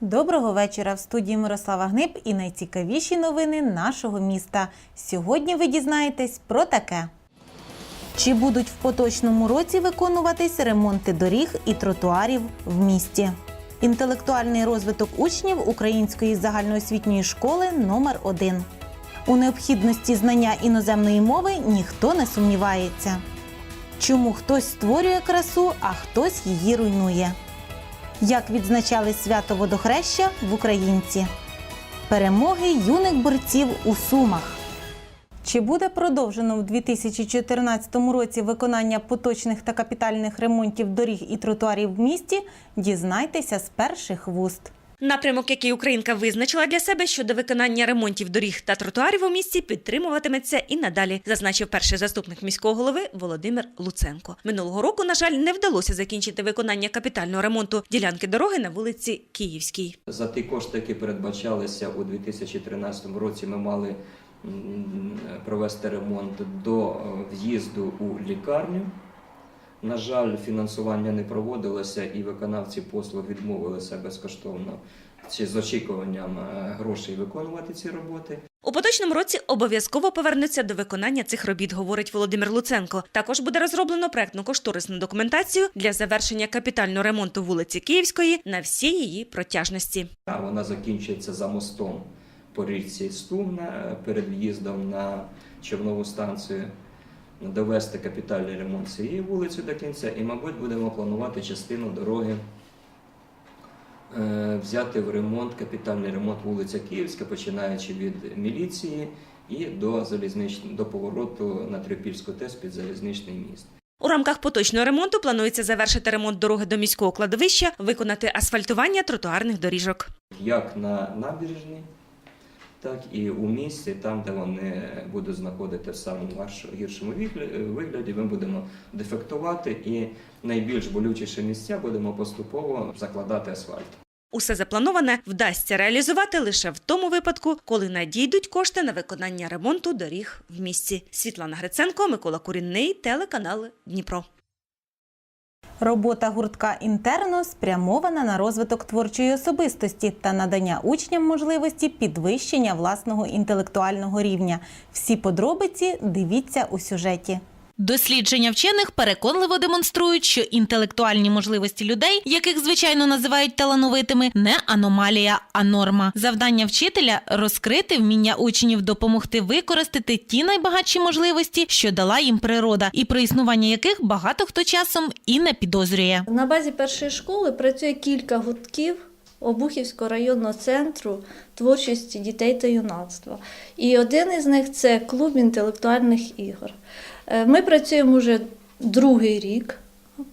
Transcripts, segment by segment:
Доброго вечора в студії Мирослава Гнип і найцікавіші новини нашого міста. Сьогодні ви дізнаєтесь про таке. Чи будуть в поточному році виконуватись ремонти доріг і тротуарів в місті? Інтелектуальний розвиток учнів Української загальноосвітньої школи номер 1 У необхідності знання іноземної мови ніхто не сумнівається. Чому хтось створює красу, а хтось її руйнує? Як відзначали свято водохреща в Українці? Перемоги юних борців у Сумах. Чи буде продовжено в 2014 році виконання поточних та капітальних ремонтів доріг і тротуарів в місті? Дізнайтеся з перших вуст. Напрямок, який Українка визначила для себе щодо виконання ремонтів доріг та тротуарів у місті, підтримуватиметься і надалі, зазначив перший заступник міського голови Володимир Луценко. Минулого року, на жаль, не вдалося закінчити виконання капітального ремонту ділянки дороги на вулиці Київській. За ті кошти, які передбачалися у 2013 році, ми мали провести ремонт до е, в'їзду у лікарню. На жаль, фінансування не проводилося і виконавці послуг відмовилися безкоштовно чи з очікуванням е, грошей виконувати ці роботи. У поточному році обов'язково повернуться до виконання цих робіт, говорить Володимир Луценко. Також буде розроблено проектну кошторисну документацію для завершення капітального ремонту вулиці Київської на всій її протяжності. Вона закінчується за мостом по річці Стумна е, перед в'їздом на човнову станцію. Довести капітальний ремонт цієї вулиці до кінця, і, мабуть, будемо планувати частину дороги е, взяти в ремонт, капітальний ремонт вулиця Київська, починаючи від міліції і до залізнич... до повороту на Трипільську ТЕС під залізничний міст. У рамках поточного ремонту планується завершити ремонт дороги до міського кладовища, виконати асфальтування тротуарних доріжок. як на набережні, так і у місті, там, де вони будуть знаходити в самому гіршому вигля- вигляді, ми будемо дефектувати і найбільш болючіші місця будемо поступово закладати асфальт. Усе заплановане вдасться реалізувати лише в тому випадку, коли надійдуть кошти на виконання ремонту доріг в місті. Світлана Гриценко, Микола Курінний, телеканал Дніпро. Робота гуртка інтерно спрямована на розвиток творчої особистості та надання учням можливості підвищення власного інтелектуального рівня. Всі подробиці дивіться у сюжеті. Дослідження вчених переконливо демонструють, що інтелектуальні можливості людей, яких звичайно називають талановитими, не аномалія, а норма. Завдання вчителя розкрити вміння учнів, допомогти використати ті найбагатші можливості, що дала їм природа, і про існування яких багато хто часом і не підозрює. На базі першої школи працює кілька гуртків Обухівського районного центру творчості дітей та юнацтва. І один із них це клуб інтелектуальних ігор. Е, Ми працюємо вже другий рік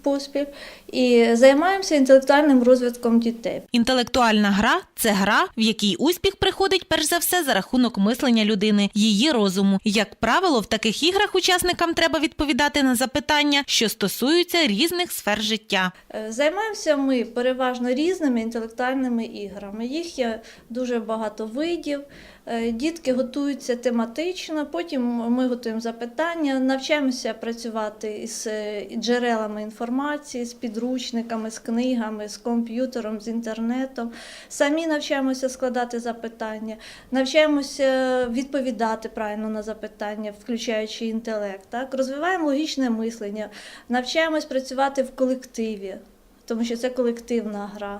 поспіль і займаємося інтелектуальним розвитком дітей. Інтелектуальна гра це гра, в якій успіх приходить перш за все за рахунок мислення людини, її розуму. Як правило, в таких іграх учасникам треба відповідати на запитання, що стосуються різних сфер життя. Е, Займаємося ми переважно різними інтелектуальними іграми. Їх є дуже багато видів. Е, Дітки готуються тематично, потім ми готуємо запитання, навчаємося працювати із е, джерелами інформації, з підручниками, з книгами, з комп'ютером, з інтернетом. Самі навчаємося складати запитання, навчаємося відповідати правильно на запитання, включаючи інтелект. Так? Розвиваємо логічне мислення, навчаємось працювати в колективі тому що це колективна гра.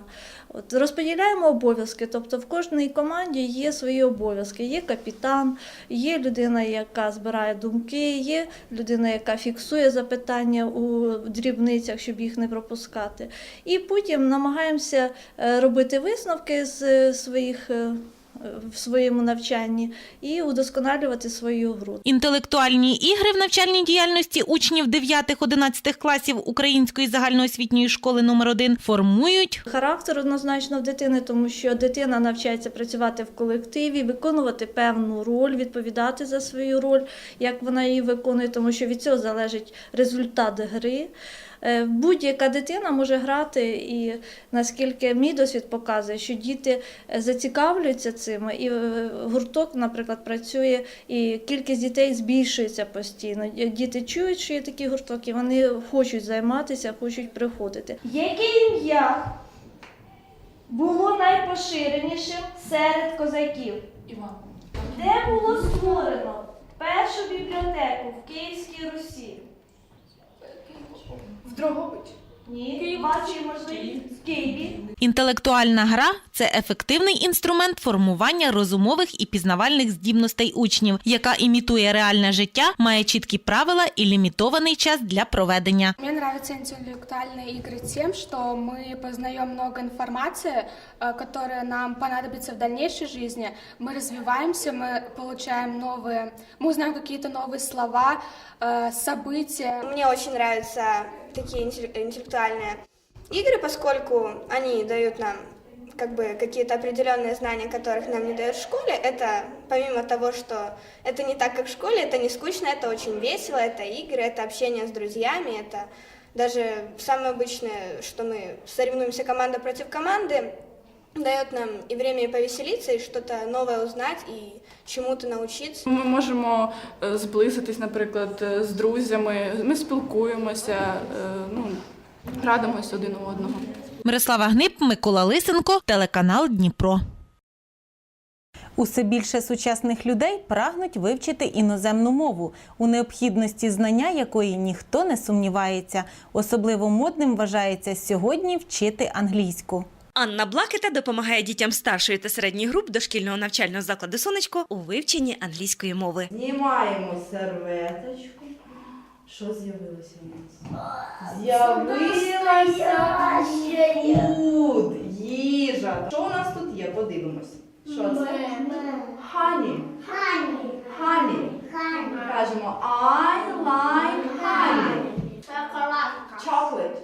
От, розподіляємо обов'язки, тобто в кожній команді є свої обов'язки. Є капітан, є людина, яка збирає думки, є людина, яка фіксує запитання у дрібницях, щоб їх не пропускати. І потім намагаємося е, робити висновки з е, своїх. В своєму навчанні і удосконалювати свою гру. Інтелектуальні ігри в навчальній діяльності учнів 9-11 класів Української загальноосвітньої школи номер 1 формують Характер однозначно в дитини, тому що дитина навчається працювати в колективі, виконувати певну роль, відповідати за свою роль, як вона її виконує, тому що від цього залежить результат гри. Е, Будь-яка дитина може грати, і наскільки мій досвід показує, що діти е, зацікавлюються цим, і е, гурток, наприклад, працює, і кількість дітей збільшується постійно. Діти чують, що є такі гуртоки, вони хочуть займатися, хочуть приходити. Яке ім'я було найпоширенішим серед козаків? Іван. Де було створено першу бібліотеку в Київській Русі? В Дрогобич. Ні, ваші можливість в Києві. Інтелектуальна гра це ефективний інструмент формування розумових і пізнавальних здібностей учнів, яка імітує реальне життя, має чіткі правила і лімітований час для проведення. Мне нравятся интеллектуальные игры тем, что мы познаем много информации, э, которая нам понадобится в дальнейшей жизни. Мы развиваемся, мы получаем новые, мы узнаем какие-то новые слова, э, события. Мне очень нравятся такие интелле- интеллектуальные игры, поскольку они дают нам как бы какие-то определенные знания, которых нам не дают в школе. Это помимо того, что это не так, как в школе, это не скучно, это очень весело, это игры, это общение с друзьями, это даже самое обычное, что мы соревнуемся команда против команды, дает нам и время и повеселиться, и что-то новое узнать, и чему-то научиться. Ми можемо е, зблизитись, наприклад, е, з друзями. Ми спілкуємося, е, ну, радимося один у одного. Мирослава Гнип, Микола Лисенко, телеканал Дніпро. Усе більше сучасних людей прагнуть вивчити іноземну мову, у необхідності знання якої ніхто не сумнівається. Особливо модним вважається сьогодні вчити англійську. Анна Блакета допомагає дітям старшої та середньої груп дошкільного навчального закладу Сонечко у вивченні англійської мови. Знімаємо серветочку. Що з'явилося у нас? З'явилася фуд, їжа. Що у нас тут є? Подивимось. Що це? Хані. Хані. Кажемо I like honey. Chocolate.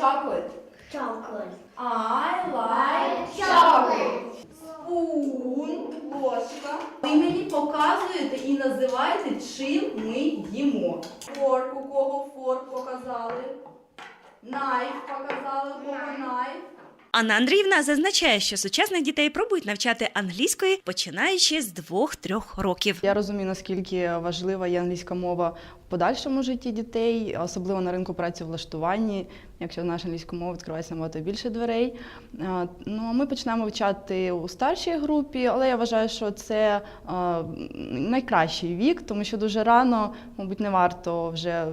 Chocolate. I like chocolate. Спун, ложка. Ви мені показуєте і називаєте, чим ми їмо. Форк, у кого форк показали. Найф показали, у кого найф. Анна Андріївна зазначає, що сучасних дітей пробують навчати англійської, починаючи з двох-трьох років. Я розумію, наскільки важлива є англійська мова в подальшому житті дітей, особливо на ринку працевлаштуванні. Якщо знаєш англійську мову, відкривається набагато більше дверей. Ну, а ми починаємо вивчати у старшій групі, але я вважаю, що це найкращий вік, тому що дуже рано, мабуть, не варто вже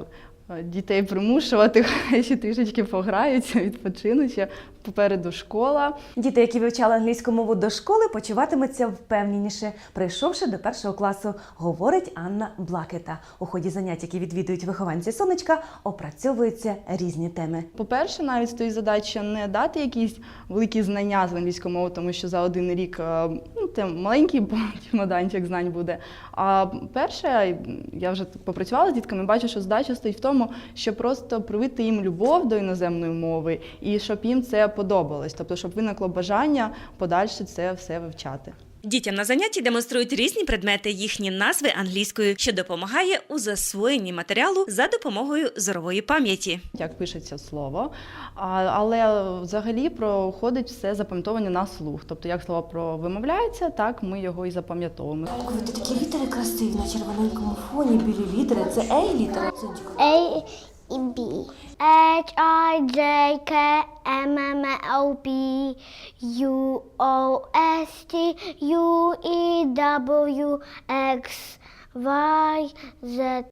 дітей примушувати, хай ще трішечки пограються, відпочинуть. ще Попереду школа. Діти, які вивчали англійську мову до школи, почуватимуться впевненіше, прийшовши до першого класу, говорить Анна Блакета. У ході занять, які відвідують вихованці сонечка, опрацьовуються різні теми. По-перше, навіть стоїть задача не дати якісь великі знання з англійської мови, тому що за один рік е, ну, це маленький чемоданчик знань буде. А перше, я вже попрацювала з дітками, бачу, що задача стоїть в тому, щоб просто привити їм любов до іноземної мови і щоб їм це подобалось, тобто, щоб виникло бажання подальше це все вивчати. Дітям на занятті демонструють різні предмети, їхні назви англійською, що допомагає у засвоєнні матеріалу за допомогою зорової пам'яті. Як пишеться слово, але взагалі проходить все запам'ятовування на слух. Тобто, як слово про вимовляється, так ми його і запам'ятовуємо. Такі літери красиві на червоненькому фоні, білі літери. Це Ей літера. B. H I J K M M O P U O S T U E W X.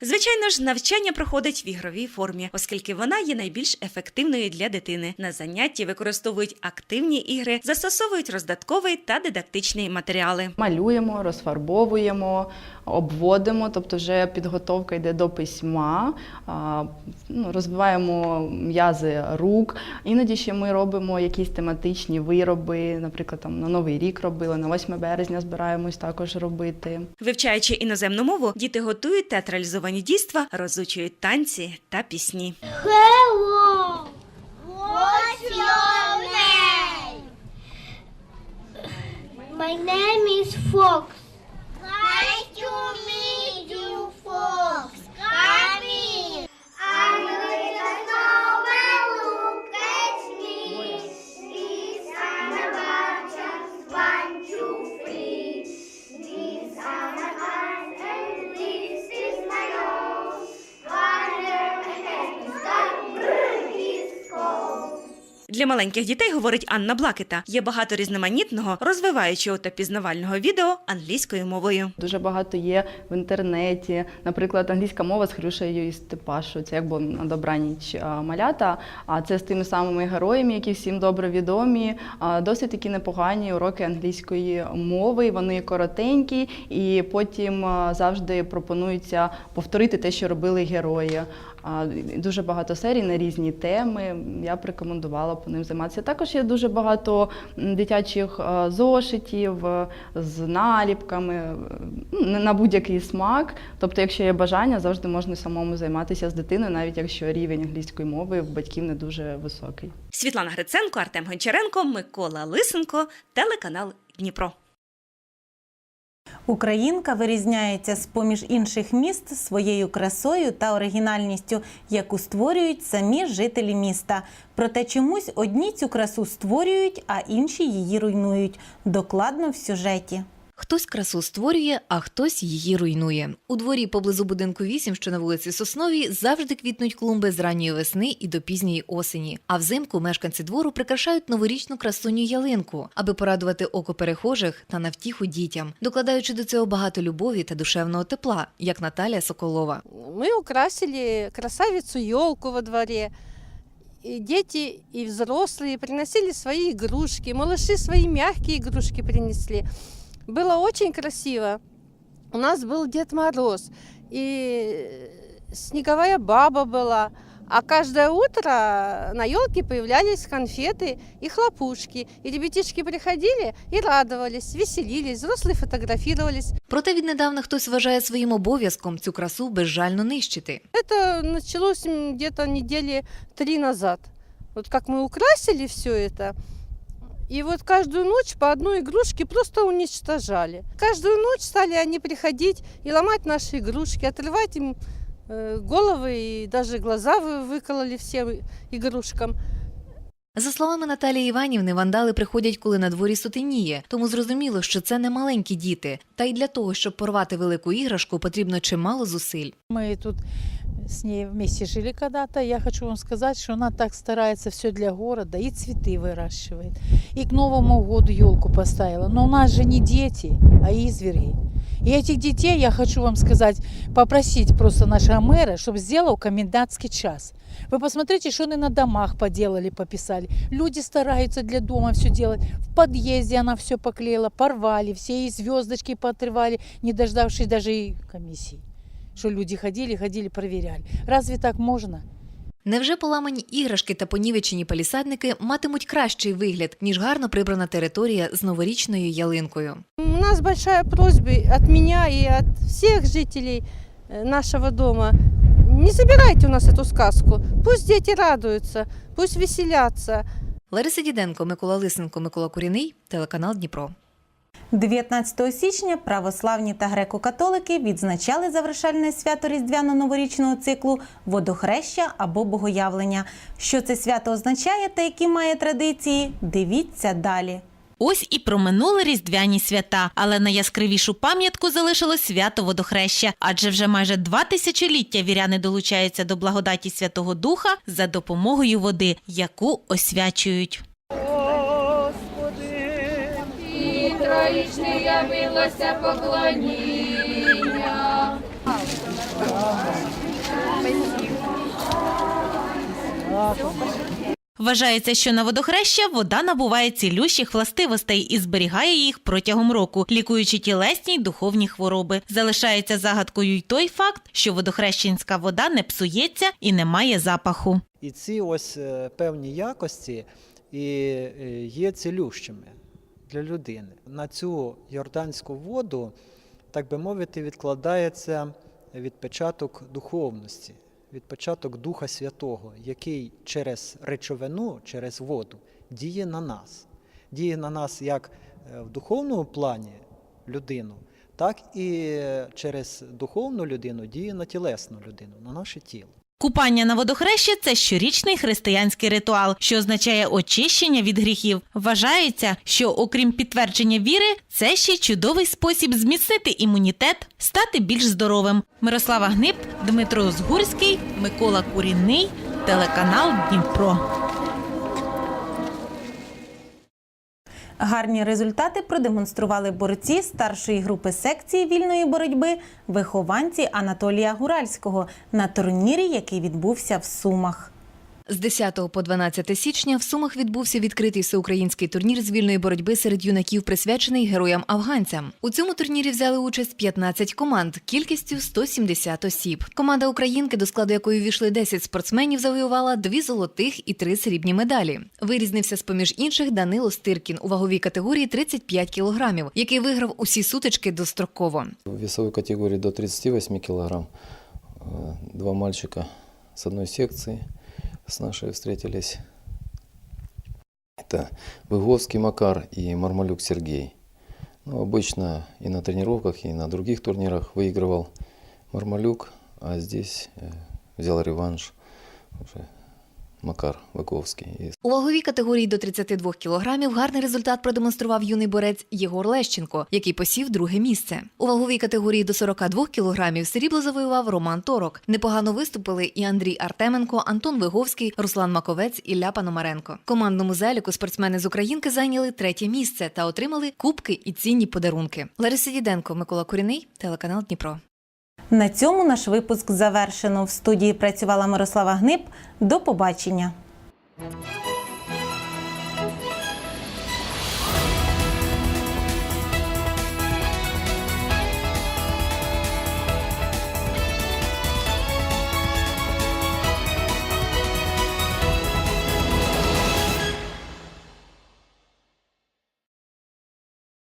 Звичайно ж, навчання проходить в ігровій формі, оскільки вона є найбільш ефективною для дитини. На занятті використовують активні ігри, застосовують роздатковий та дидактичний матеріали. Малюємо, розфарбовуємо, обводимо, тобто вже підготовка йде до письма, ну, розвиваємо м'язи рук. Іноді ще ми робимо якісь тематичні вироби, наприклад, там на Новий рік робили, на 8 березня збираємось також робити. Вивчаючи іноземну мову, діти готують театралізовані дійства, розучують танці та пісні. Hello! My name is Fox. Nice to Для маленьких дітей, говорить Анна Блакита, є багато різноманітного, розвиваючого та пізнавального відео англійською мовою. Дуже багато є в інтернеті. Наприклад, англійська мова з Хрюшею і Степашу. Це як було на добраніч малята. А це з тими самими героями, які всім добре відомі. Досить такі непогані уроки англійської мови. Вони коротенькі, і потім завжди пропонується повторити те, що робили герої. Дуже багато серій на різні теми. Я б рекомендувала по ним займатися. Також є дуже багато дитячих е, зошитів е, з наліпками е, ну, на будь-який смак. Тобто, якщо є бажання, завжди можна самому займатися з дитиною, навіть якщо рівень англійської мови в батьків не дуже високий. Світлана Гриценко, Артем Гончаренко, Микола Лисенко, телеканал Дніпро. Українка вирізняється з поміж інших міст своєю красою та оригінальністю, яку створюють самі жителі міста. Проте чомусь одні цю красу створюють, а інші її руйнують. Докладно в сюжеті. Хтось красу створює, а хтось її руйнує. У дворі поблизу будинку 8, що на вулиці Сосновій, завжди квітнуть клумби з ранньої весни і до пізньої осені. А взимку мешканці двору прикрашають новорічну красуню ялинку, аби порадувати око перехожих та на втіху дітям, докладаючи до цього багато любові та душевного тепла, як Наталія Соколова. Мы украсили красавицу елку во дворе. И дети, и взрослые приносили свои игрушки, малыши свои мягкие игрушки принесли. Было очень красиво. У нас был Дед Мороз, и снеговая баба была. А каждое утро на елке появлялись конфеты и хлопушки. И ребятишки приходили и радовались, веселились, взрослые фотографировались. Проте віднедавна хтось вважає своїм обов'язком цю красу безжально нищити. Это началось м, где-то недели три назад. Вот как мы украсили все это, и вот каждую ночь по одной игрушке просто уничтожали. Каждую ночь стали они приходить и ломать наши игрушки, отрывать им э, головы и даже глаза вы- выкололи всем игрушкам. За словами Наталії Іванівни, вандали приходять, коли на дворі сутеніє, тому зрозуміло, що це не маленькі діти. Та й для того, щоб порвати велику іграшку, потрібно чимало зусиль. Мы тут с ней вместе жили когда-то. Я хочу вам сказать, что она так старается все для города, и цветы выращивает, и к Новому году елку поставила. Но у нас же не дети, а изверги. И этих детей, я хочу вам сказать, попросить просто нашего мэра, чтобы сделал комендантский час. Вы посмотрите, что они на домах поделали, пописали. Люди стараются для дома все делать. В подъезде она все поклеила, порвали, все и звездочки поотрывали, не дождавшись даже и комиссии. Что люди ходили, ходили, проверяли. Разве так можно? Невже поламані іграшки та понівечені палісадники матимуть кращий вигляд, ніж гарно прибрана територія з новорічною ялинкою? У нас большая просьба от меня и от всех жителей э, нашего дома. Не забирайте у нас эту сказку. Пусть дети радуются, пусть веселятся. Лариса Діденко, Микола Лисенко, Микола Куріний, телеканал Дніпро. 19 січня православні та греко-католики відзначали завершальне свято різдвяно-новорічного циклу водохреща або богоявлення. Що це свято означає та які має традиції? Дивіться далі. Ось і проминули різдвяні свята, але найяскравішу пам'ятку залишило свято водохреща, адже вже майже два тисячоліття віряни долучаються до благодаті Святого Духа за допомогою води, яку освячують. І явилося поклоніння. Вважається, що на водохреща вода набуває цілющих властивостей і зберігає їх протягом року, лікуючи тілесні й духовні хвороби. Залишається загадкою й той факт, що водохрещенська вода не псується і не має запаху. І ці ось е, певні якості і е, є цілющими для людини. На цю йорданську воду, так би мовити, відкладається відпечаток духовності, відпечаток Духа Святого, який через речовину, через воду діє на нас. Діє на нас як е, в духовному плані людину, так і через духовну людину діє на тілесну людину, на наше тіло. Купання на водохрещі це щорічний християнський ритуал, що означає очищення від гріхів. Вважається, що окрім підтвердження віри, це ще чудовий спосіб зміцнити імунітет, стати більш здоровим. Мирослава Гнип, Дмитро Згурський, Микола Курінний, телеканал Дніпро. Гарні результати продемонстрували борці старшої групи секції вільної боротьби, вихованці Анатолія Гуральського на турнірі, який відбувся в Сумах. З 10 по 12 січня в Сумах відбувся відкритий всеукраїнський турнір з вільної боротьби серед юнаків, присвячений героям-афганцям. У цьому турнірі взяли участь 15 команд, кількістю 170 осіб. Команда українки, до складу якої війшли 10 спортсменів, завоювала дві золотих і три срібні медалі. Вирізнився з поміж інших Данило Стиркін у ваговій категорії 35 кілограмів, який виграв усі сутички достроково. В весовой категории до 38 килограмм э, два мальчика с одной секции с нашей встретились. Это Выговский Макар и Мармалюк Сергей. Ну, обычно и на тренировках, и на других турнирах выигрывал Мармалюк, а здесь э, взял реванш уже Макар Выговский. И У ваговій категорії до 32 кілограмів гарний результат продемонстрував юний борець Єгор Лещенко, який посів друге місце. У ваговій категорії до 42 кілограмів срібло завоював Роман Торок. Непогано виступили і Андрій Артеменко, Антон Виговський, Руслан Маковець і Ля Пономаренко. Командному заліку спортсмени з Українки зайняли третє місце та отримали кубки і цінні подарунки. Лариса Діденко, Микола Куріний, телеканал Дніпро. На цьому наш випуск завершено. В студії працювала Мирослава Гнип. До побачення.